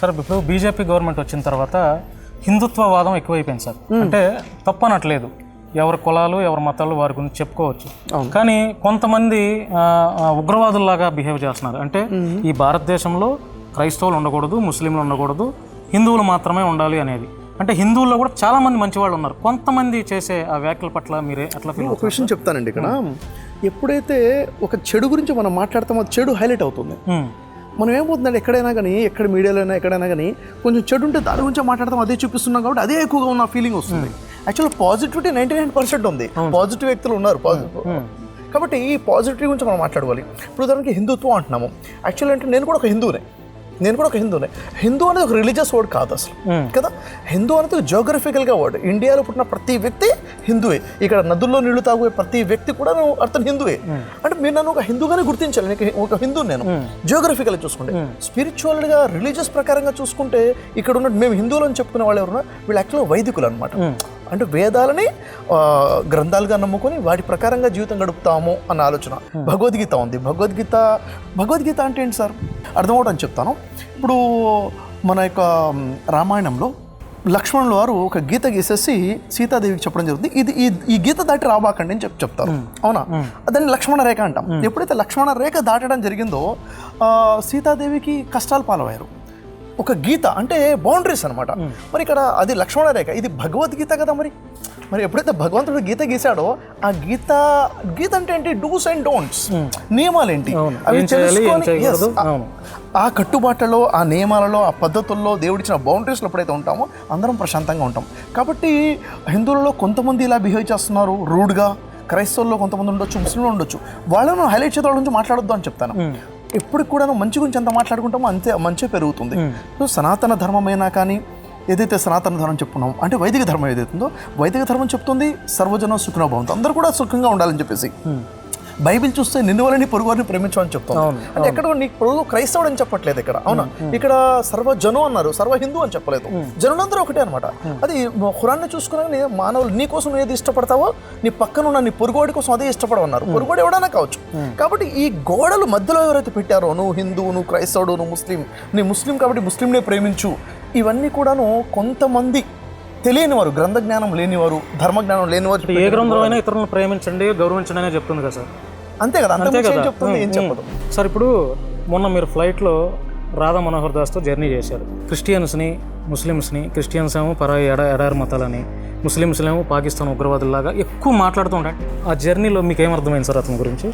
Sir ఇప్పుడు BJP government వచ్చిన తర్వాత హిందుత్వవాదం ఎక్కువైపోయింది సార్. అంటే తప్పనట్లేదు. ఎవరి కులాలు ఎవరి మతాలు వారి గురించి చెప్పుకోవచ్చు. కానీ కొంతమంది ఉగ్రవాదుల్లాగా బిహేవ్ చేస్తున్నారు. అంటే ఈ భారతదేశంలో క్రైస్తవులు ఉండకూడదు ముస్లింలు ఉండకూడదు హిందువులు మాత్రమే ఉండాలి అనేది. అంటే హిందువుల్లో కూడా చాలా మంది మంచి వాళ్ళు ఉన్నారు. కొంతమంది చేసే ఆ వ్యాఖ్యల పట్ల మీరే అట్లా ఫీల్ ఒక విషయం చెప్తానండి ఇక్కడ. ఎప్పుడైతే ఒక చెడు గురించి మనం మాట్లాడతామో చెడు హైలైట్ అవుతుంది. మనం ఏమవుతుందంటే ఎక్కడైనా కానీ ఎక్కడ మీడియాలో అయినా ఎక్కడైనా కానీ కొంచెం చెడు ఉంటే దాని గురించి మాట్లాడతాం అదే చూపిస్తున్నాం కాబట్టి అదే ఎక్కువగా ఉన్న ఫీలింగ్ వస్తుంది. Actual positivity ninety nine percent ఉంది. పాజిటివ్ వ్యక్తులు ఉన్నారు పాజిటివ్ కాబట్టి ఈ పాజిటివ్ గురించి మనం మాట్లాడుకోవాలి ఇప్పుడు ఉదాహరణకి హిందుత్వం అంటున్నాము. యాక్చువల్ అంటే నేను కూడా ఒక హిందువునే. నేను కూడా ఒక హిందువునే. హిందూ అనేది ఒక రిలీజియస్ వర్డ్ కాదు అసలు. కదా? హిందూ అనేది జోగ్రఫికల్గా వర్డ్ ఇండియాలో పుట్టిన ప్రతి వ్యక్తి హిందువే. ఇక్కడ నదుల్లో నీళ్ళు తాగే ప్రతి వ్యక్తి కూడా అర్థం హిందువే. మీరు నన్ను ఒక హిందూగానే గుర్తించాలి. నీకు ఒక హిందూ నేను. జోగ్రఫికల్ స్పీరిచువల్ స్పిరిచువల్గా రిలీజియస్ ప్రకారంగా చూసుకుంటే ఇక్కడ ఉన్న మేము హిందువులు అని చెప్పుకునే వాళ్ళు ఎవరున్నా వీళ్ళు యాక్చువల్గా వైదికులు అనమాట అంటే వేదాలని గ్రంథాలుగా నమ్ముకొని వాటి ప్రకారంగా జీవితం గడుపుతాము అన్న ఆలోచన. భగవద్గీత ఉంది. భగవద్గీత భగవద్గీత అంటే ఏంటి సార్? అర్థమవటం చెప్తాను. ఇప్పుడు మన యొక్క రామాయణంలో లక్ష్మణుల వారు ఒక గీత గీసేసి సీతాదేవికి చెప్పడం జరుగుతుంది. ఇది ఈ ఈ గీత దాటి రాబాకండి అని చెప్పి చెప్తారు. అవునా? దాన్ని లక్ష్మణ రేఖ అంటాం. ఎప్పుడైతే లక్ష్మణ రేఖ దాటడం జరిగిందో సీతాదేవికి కష్టాలు పాలయ్యారు. ఒక గీత అంటే బౌండరీస్ అనమాట మరి ఇక్కడ అది లక్ష్మణ రేఖ ఇది భగవద్గీత కదా మరి? మరి ఎప్పుడైతే భగవంతుడు గీత గీశాడో ఆ గీత గీత అంటే ఏంటి? Dos and don'ts. నియమాలు ఏంటి. అవి తెలుసుకొని- ఆ- కట్టుబాట్లలో ఆ నియమాలలో ఆ పద్ధతుల్లో దేవుడిచ్చిన బౌండరీస్లో ఎప్పుడైతే ఉంటామో అందరం ప్రశాంతంగా ఉంటాం. కాబట్టి హిందువులలో కొంతమంది ఇలా బిహేవ్ చేస్తున్నారు రూడ్గా క్రైస్తవుల్లో కొంతమంది ఉండొచ్చు ముస్లింలు ఉండొచ్చు. వాళ్ళను హైలైట్ చేసే వాళ్ళ గురించి మాట్లాడొద్దు అని చెప్తాను. ఎప్పుడు కూడా మంచి గురించి ఎంత మాట్లాడుకుంటామో అంతే మంచి పెరుగుతుంది. సో సనాతన ధర్మమైనా కానీ ఏదైతే సనాతన ధర్మం చెప్పుకున్నాం అంటే వైదిక ధర్మం ఏదైతుందో వైదిక ధర్మం చెప్తుంది సర్వజనం సుఖినో భవంతు. అందరూ కూడా సుఖంగా ఉండాలని చెప్పేసి. బైబిల్ చూస్తే నిన్ను వలని పొరుగు వారిని ప్రేమించమని చెప్తాను అంటే ఎక్కడ నీకు పొరుగు క్రైస్తవుడు అని చెప్పట్లేదు ఇక్కడ. అవునా? ఇక్కడ సర్వ జనం అన్నారు సర్వ హిందూ అని చెప్పలేదు. జనులందరూ ఒకటే అనమాట అది ఖురాన్ని చూసుకుని మానవులు నీ కోసం ఏది ఇష్టపడతావో నీ పక్కన ఉన్న నీ పొరుగువాడి కోసం అదే ఇష్టపడమన్నారు పొరుగువాడు ఎవడైనా కావచ్చు. కాబట్టి ఈ గోడలు మధ్యలో ఎవరైతే పెట్టారో నువ్వు హిందూ నువ్వు క్రైస్తవుడు నువ్వు ముస్లిం నీ ముస్లిం కాబట్టి ముస్లింనే ప్రేమించు. ఇవన్నీ కూడాను కొంతమంది తెలియని వారు గ్రంథ జ్ఞానం లేనివారు ధర్మ జ్ఞానం లేనివారు ఏ గ్రంథమైనా ఇతరులను ప్రేమించండి గౌరవించండి అనే చెప్తుంది కదా సార్. అంతే కదా అంతే ఏం చెప్తుంది? ఏం చెప్పదు. సార్ ఇప్పుడు మొన్న మీరు ఫ్లైట్లో రాధా మనోహర్ దాస్తో జర్నీ చేశారు. క్రిస్టియన్స్ని ముస్లిమ్స్ని క్రిస్టియన్స్ ఏమో పరాయి ఎడ ఎడారి మతాలని ముస్లిమ్స్ ఏమో పాకిస్తాన్ ఉగ్రవాదుల్లాగా ఎక్కువ మాట్లాడుతూ ఉంటాయి ఆ జర్నీలో మీకు ఏమర్థమైంది సార్ అతని గురించి?